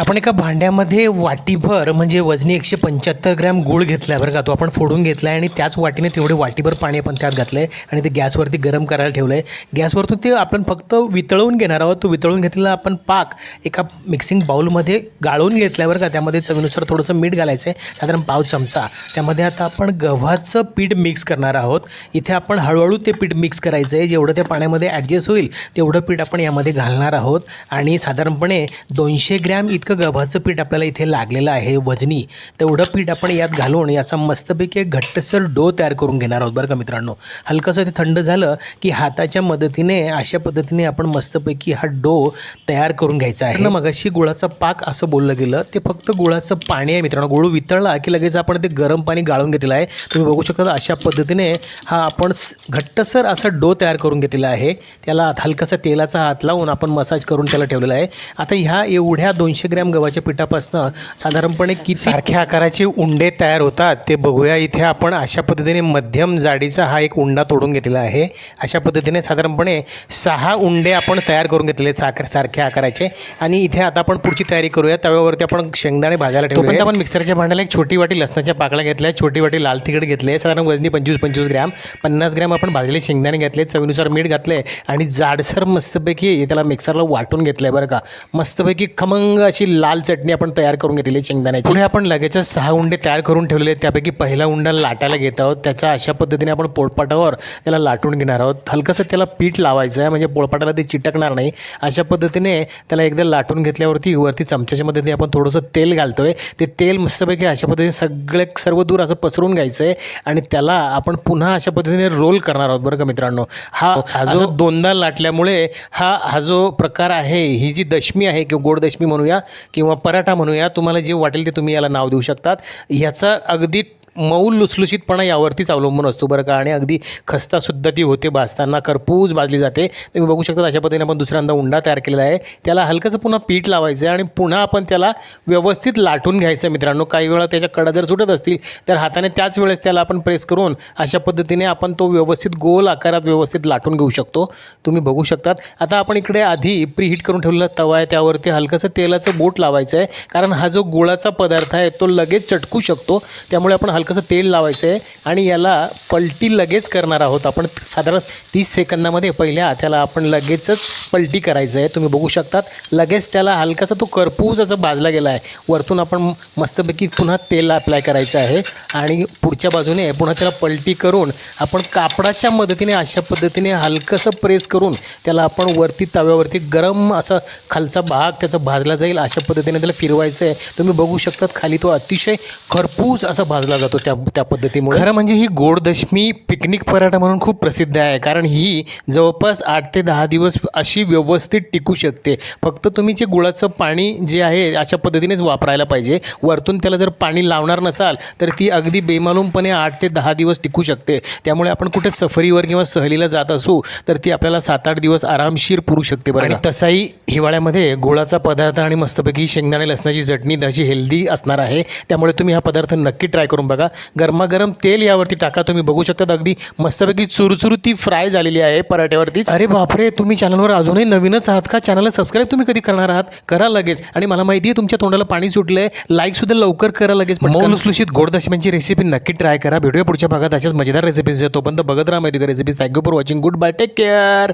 आपण एका भांड्यामध्ये वाटीभर म्हणजे वजनी एकशे पंच्याहत्तर ग्रॅम गूळ घेतला आहे बरं का तो आपण फोडून घेतला आहे आणि त्याच वाटीने तेवढे वाटीभर पाणी आपण त्यात घातलं आहे आणि ते गॅसवरती गरम करायला ठेवलं आहे गॅसवरतून ते आपण फक्त वितळवून घेणार आहोत. तो वितळून घेतलेला आपण पाक एका मिक्सिंग बाऊलमध्ये गाळून घेतला आहे बरं का त्यामध्ये चवीनुसार थोडंसं मीठ घालायचं आहे साधारण पाव चमचा. त्यामध्ये आता आपण गव्हाचं पीठ मिक्स करणार आहोत. इथे आपण हळूहळू ते पीठ मिक्स करायचं आहे जेवढं त्या पाण्यामध्ये ॲडजस्ट होईल तेवढं पीठ आपण यामध्ये घालणार आहोत. आणि साधारणपणे दोनशे ग्रॅम इतकं गव्हाचं पीठ आपल्याला इथे लागलेलं आहे वजनी. तेवढं पीठ आपण यात घालून याचा मस्तपैकी एक घट्टसर डो तयार करून घेणार आहोत बरं का मित्रांनो. हलकंसं ते थंड झालं की हाताच्या मदतीने अशा पद्धतीने आपण मस्तपैकी हा डो तयार करून घ्यायचा आहे. मगाशी गुळाचा पाक असं बोललं गेलं. ते फक्त गुळाचं पाणी आहे मित्रांनो. गुळ वितळला की लगेच आपण ते गरम पाणी गाळून घेतलेलं आहे. तुम्ही बघू शकता अशा पद्धतीने हा आपण घट्टसर असा डो तयार करून घेतलेला आहे. त्याला हलकासा तेलाचा हात लावून आपण मसाज करून त्याला ठेवलेला आहे. आता ह्या एवढ्या दोनशे ग्रॅम गव्हाच्या पिठापासून साधारणपणे किती सारख्या आकाराचे उंडे तयार होतात ते बघूया. इथे आपण अशा पद्धतीने मध्यम जाडीचा हा एक उंडा तोडून घेतलेला आहे. अशा पद्धतीने साधारणपणे सहा उंडे आपण तयार करून घेतलेले साखर सारख्या आकाराचे. आणि इथे आता आपण पुढची तयारी करूया. तव्यावरती आपण शेंगदाणे भाजायला ठेवतो आपण मिक्सरच्या भांड्याला एक छोटी वाटी लसणाच्या पाकळ्या घेतल्या. छोटी वाटी लाल तिखट घेतले. साधारण वजनी पंचवीस पंचवीस ग्रॅम. पन्नास ग्रॅम आपण भाजलेले शेंगदाणे घेतले. चवीनुसार मीठ घातले आणि जाडसर मस्तपैकी त्याला मिक्सरला वाटून घेतलं आहे बरं का. मस्तपैकी खमंग अशी लाल चटणी आपण तयार करून घेतलेली आहे शेंगदाण्याची. पुढे आपण लगेचच सहा उंडे तयार करून ठेवलेले आहेत. त्यापैकी पहिला उंडा लाटायला घेत आहोत. त्याचा अशा पद्धतीने आपण पोळपाटावर त्याला लाटून घेणार आहोत. हलकंसं त्याला पीठ लावायचं आहे. म्हणजे पोळपाटाला ते चिटकणार नाही. अशा पद्धतीने त्याला एकदा लाटून घेतल्यावरती वरती चमच्याच्या मदतीने आपण थोडंसं तेल घालतोय. ते तेल मस्तपैकी अशा पद्धतीने सगळे सर्व दूर असं पसरून घ्यायचं आहे आणि त्याला आपण पुन्हा अशा पद्धतीने रोल करणार आहोत बरं का मित्रांनो. हा हा जो दोनदा लाटल्यामुळे हा हा जो प्रकार आहे ही जी दशमी आहे किंवा गोड दशमी म्हणूया किंवा पराठा म्हणूया तुम्हाला जे वाटेल ते तुम्ही याला नाव देऊ शकतात. ह्याचा अगदी मऊ लुसलुशीतपणा यावरतीच अवलंबून असतो बरं का. आणि अगदी खस्तासुद्धा ती होते भाजताना करपूस भाजली जाते. तुम्ही बघू शकता अशा पद्धतीने आपण दुसऱ्यांदा उंडा तयार केलेला आहे. त्याला हलकंसं पुन्हा पीठ लावायचं आहे आणि पुन्हा आपण त्याला व्यवस्थित लाटून घ्यायचं मित्रांनो. काही वेळा त्याच्या कडा जर सुटत असतील तर हाताने त्याच वेळेस त्याला आपण प्रेस करून अशा पद्धतीने आपण तो व्यवस्थित गोल आकारात व्यवस्थित लाटून घेऊ शकतो. तुम्ही बघू शकतात. आता आपण इकडे आधी प्रीहीट करून ठेवलेला तवा आहे. त्यावरती हलकंसं तेलाचं बोट लावायचं आहे. कारण हा जो गुळाचा पदार्थ आहे तो लगेच चटकू शकतो. त्यामुळे आपण हलकंसं तेल लावायचं आहे आणि याला पलटी लगेच करणार आहोत. आपण साधारण तीस सेकंदामध्ये पहिल्या त्याला आपण लगेचच पलटी करायचं आहे तुम्ही बघू शकतात लगेच त्याला हलकासा तो करपूस असा भाजला गेला आहे. वरतून आपण मस्तपैकी पुन्हा तेल अप्लाय करायचं आहे आणि पुढच्या बाजूने पुन्हा त्याला पलटी करून आपण कापडाच्या मदतीने अशा पद्धतीने हलकंसं प्रेस करून त्याला आपण वरती तव्यावरती गरम असं खालचा भाग त्याचा भाजला जाईल. अशा पद्धतीने त्याला फिरवायचं आहे तुम्ही बघू शकतात खाली तो अतिशय खरपूस असा भाजला जातो. त्या त्या पद्धतीमुळे? खरं म्हणजे ही गोडदशमी पिकनिक पराठा म्हणून खूप प्रसिद्ध आहे कारण ही जवळपास आठ ते दहा दिवस अशी व्यवस्थित टिकू शकते. फक्त तुम्ही जे गुळाचं पाणी जे आहे अशा पद्धतीनेच वापरायला पाहिजे. वरतून त्याला जर पाणी लावणार नसाल तर ती अगदी बेमालूमपणे आठ ते दहा दिवस टिकू शकते. त्यामुळे आपण कुठे सफरीवर किंवा सहलीला जात असू तर ती आपल्याला सात आठ दिवस आरामशीर पुरू शकते बरं आणि तसाही हिवाळ्यामध्ये गुळाचा पदार्थ आणि मस्तपैकी शेंगदाणे लसणाची चटणी अशी हेल्दी असणार आहे. त्यामुळे तुम्ही हा पदार्थ नक्की ट्राय करून बघा. गरमागरम तेल यावरती टाका. तुम्ही बघू शकता अगदी मस्तपैकी चुरचुरू ती फ्राय झालेली आहे पराठ्यावरतीच. अरे बापरे तुम्ही चॅनलवर अजूनही नवीनच आहात का? चॅनलला सबस्क्राईब तुम्ही कधी करणार आहात? करा लगेच. आणि मला माहिती आहे तुमच्या तोंडाला पाणी सुटलंय. लाईक सुद्धा लवकर करा लगेच मऊ लुसलुशीत गोड दशम्यांची रेसिपी नक्की ट्राय करा. भेटूया पुढच्या भागात अशाच मजेदार रेसिपीज तोपर्यंत बघत राहा माहिती recipes thank you for watching goodbye take care